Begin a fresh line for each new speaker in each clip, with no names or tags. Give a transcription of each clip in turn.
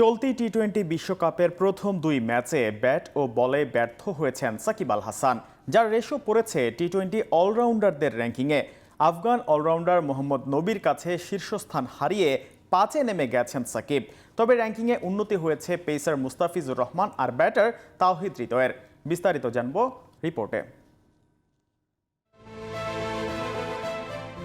চলতি T twenty বিশ্বকাপের প্রথম দুই ম্যাচে ব্যাট ও বলে ব্যর্থ হয়েছেন সাকিব আল হাসান। যার রেশো পড়েছে টি টোয়েন্টি অলরাউন্ডারদের র্যাঙ্কিংয়ে। আফগান অলরাউন্ডার মোহাম্মদ নবীর কাছে শীর্ষস্থান হারিয়ে পাঁচে নেমে গেছেন সাকিব। তবে র্যাঙ্কিংয়ে উন্নতি হয়েছে পেসার মুস্তাফিজুর রহমান আর ব্যাটার তাওহিদ হৃদয়ের। বিস্তারিত জানব রিপোর্টে।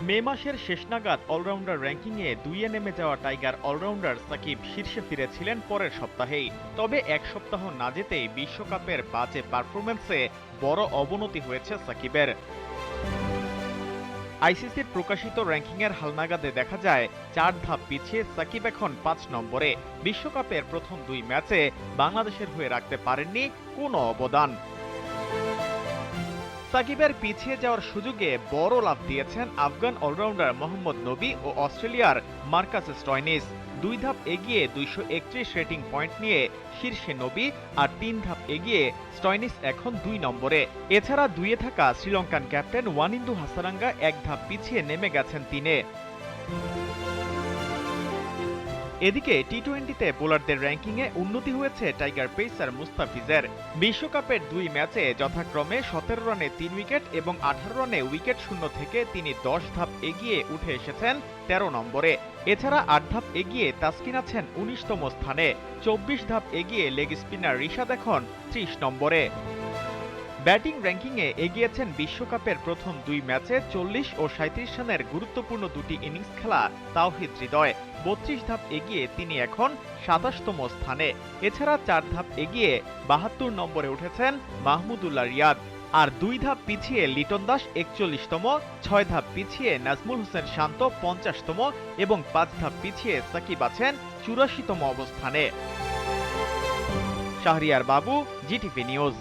মে মাসের শেষ নাগাদ অলরাউন্ডার র্যাঙ্কিংয়ে দুইয়ে নেমে যাওয়া টাইগার অলরাউন্ডার সাকিব শীর্ষে ফিরেছিলেন পরের সপ্তাহেই। তবে এক সপ্তাহ না যেতেই বিশ্বকাপের বাজে পারফরমেন্সে বড় অবনতি হয়েছে সাকিবের। আইসিসির প্রকাশিত র্যাঙ্কিংয়ের হালনাগাদে দেখা যায়, চার ধাপ পিছিয়ে সাকিব এখন পাঁচ নম্বরে। বিশ্বকাপের প্রথম দুই ম্যাচে বাংলাদেশের হয়ে রাখতে পারেননি কোনো অবদান। সাকিবের পিছিয়ে যাওয়ার সুযোগে বড় লাভ দিয়েছেন আফগান অলরাউন্ডার মোহাম্মদ নবী ও অস্ট্রেলিয়ার মার্কাস স্টয়নিস। দুই ধাপ এগিয়ে দুইশো একত্রিশ রেটিং পয়েন্ট নিয়ে শীর্ষে নবী আর তিন ধাপ এগিয়ে স্টয়নিস এখন দুই নম্বরে। এছাড়া দুইয়ে থাকা শ্রীলঙ্কান ক্যাপ্টেন ওয়ানিন্দু হাসারাঙ্গা এক ধাপ পিছিয়ে নেমে গেছেন তিনে। এদিকে টি টোয়েন্টিতে বোলারদের র্যাঙ্কিংয়ে উন্নতি হয়েছে টাইগার পেসার মুস্তাফিজের বিশ্বকাপের দুই ম্যাচে যথাক্রমে সতেরো রানে তিন উইকেট এবং আঠারো রানে উইকেট শূন্য থেকে তিনি দশ ধাপ এগিয়ে উঠে এসেছেন তেরো নম্বরে। এছাড়া আট ধাপ এগিয়ে তাসকিন আছেন উনিশতম স্থানে। চব্বিশ ধাপ এগিয়ে লেগ স্পিনার রিশাদ এখন ত্রিশ নম্বরে। ব্যাটিং র্যাঙ্কিংয়ে এগিয়েছেন বিশ্বকাপের প্রথম দুই ম্যাচে চল্লিশ ও সাঁত্রিশ রানের গুরুত্বপূর্ণ দুটি ইনিংস খেলা তাওহিদ হৃদয়। বত্রিশ ধাপ এগিয়ে তিনি এখন সাতাশতম স্থানে। এছাড়া চার ধাপ এগিয়ে বাহাত্তর নম্বরে উঠেছেন মাহমুদুল্লাহ রিয়াদ। আর দুই ধাপ পিছিয়ে লিটন দাস একচল্লিশতম, ছয় ধাপ পিছিয়ে নাজমুল হোসেন শান্ত পঞ্চাশতম এবং পাঁচ ধাপ পিছিয়ে সাকিব আছেন চুরাশিতম অবস্থানে। শাহরিয়ার বাবু, জিটিভি নিউজ।